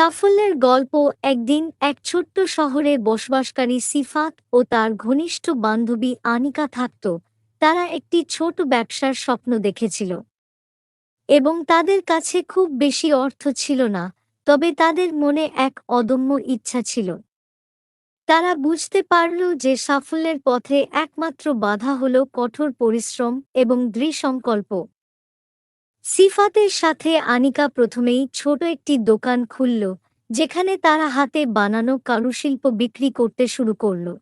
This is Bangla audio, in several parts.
সাফল্যের গল্প একদিন এক ছোট্ট শহরে বসবাসকারী সিফাত ও তার ঘনিষ্ঠ বান্ধবী আনিকা থাকত। তারা একটি ছোট ব্যবসার স্বপ্ন দেখেছিল। এবং তাদের কাছে খুব বেশি অর্থ ছিল না, তবে তাদের মনে এক অদম্য ইচ্ছা ছিল। তারা বুঝতে পারল যে সাফল্যের পথে একমাত্র বাধা হল কঠোর পরিশ্রম এবং দৃঢ়সংকল্প। সিফাতের সাথে আনিকা প্রথমেই ছোট একটি দোকান খুলল, যেখানে তারা হাতে বানানো কারুশিল্প বিক্রি করতে শুরু করল।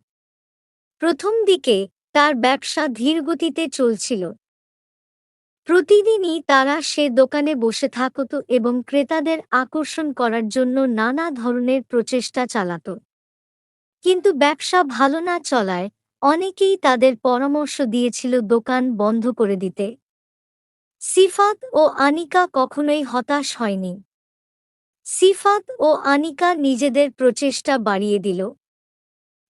প্রথম দিকে তার ব্যবসা ধীরগতিতে চলছিল। প্রতিদিনই তারা সে দোকানে বসে থাকত এবং ক্রেতাদের আকর্ষণ করার জন্য নানা ধরনের প্রচেষ্টা চালাত। কিন্তু ব্যবসা ভালো না চলায় অনেকেই তাদের পরামর্শ দিয়েছিল দোকান বন্ধ করে দিতে। সিফাত ও আনিকা কখনোই হতাশ হয়নি। সিফাত ও আনিকা নিজেদের প্রচেষ্টা বাড়িয়ে দিল।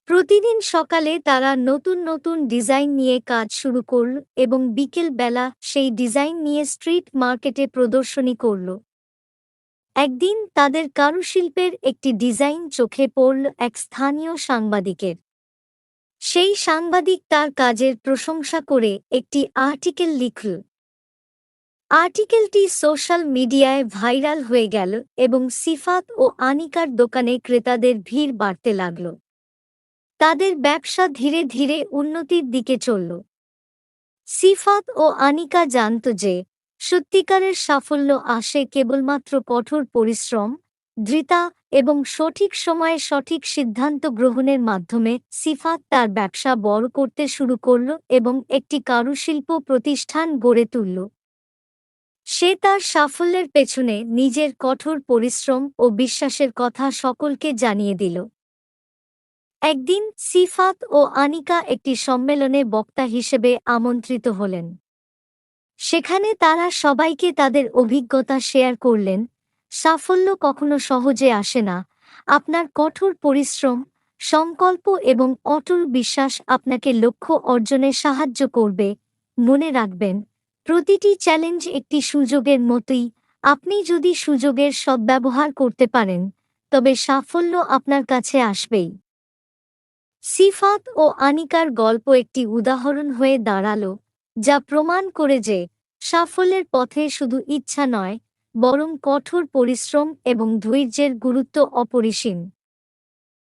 প্রতিদিন সকালে তারা নতুন নতুন ডিজাইন নিয়ে কাজ শুরু করল এবং বিকেল বেলা সেই ডিজাইন নিয়ে স্ট্রিট মার্কেটে প্রদর্শনী করল। একদিন তাদের কারুশিল্পের একটি ডিজাইন চোখে পড়ল এক স্থানীয় সাংবাদিকের। সেই সাংবাদিক তার কাজের প্রশংসা করে একটি আর্টিকেল লিখল। আর্টিকেলটি সোশ্যাল মিডিয়ায় ভাইরাল হয়ে গেল এবং সিফাত ও আনিকার দোকানে ক্রেতাদের ভিড় বাড়তে লাগল। তাদের ব্যবসা ধীরে ধীরে উন্নতির দিকে চলল। সিফাত ও আনিকা জানত যে, সত্যিকারের সাফল্য আসে কেবলমাত্র কঠোর পরিশ্রম দৃতা এবং সঠিক সময়ে সঠিক সিদ্ধান্ত গ্রহণের মাধ্যমে সিফাত তার ব্যবসা বড় করতে শুরু করল এবং একটি কারুশিল্প প্রতিষ্ঠান গড়ে তুলল। সে তার সাফল্যের পেছনে নিজের কঠোর পরিশ্রম ও বিশ্বাসের কথা সকলকে জানিয়ে দিল। একদিন সিফাত ও আনিকা একটি সম্মেলনে বক্তা হিসেবে আমন্ত্রিত হলেন। সেখানে তারা সবাইকে তাদের অভিজ্ঞতা শেয়ার করলেন, সাফল্য কখনো সহজে আসে না, আপনার কঠোর পরিশ্রম, সংকল্প এবং অটল বিশ্বাস আপনাকে লক্ষ্য অর্জনে সাহায্য করবে, মনে রাখবেন। প্রতিটি চ্যালেঞ্জ একটি সুযোগের মতোই। আপনি যদি সুযোগের সদ্ব্যবহার করতে পারেন, তবে সাফল্য আপনার কাছে আসবেই। সিফাত ও আনিকার গল্প একটি উদাহরণ হয়ে দাঁড়াল, যা প্রমাণ করে যে সাফল্যের পথে শুধু ইচ্ছা নয়, বরং কঠোর পরিশ্রম এবং ধৈর্যের গুরুত্ব অপরিসীম।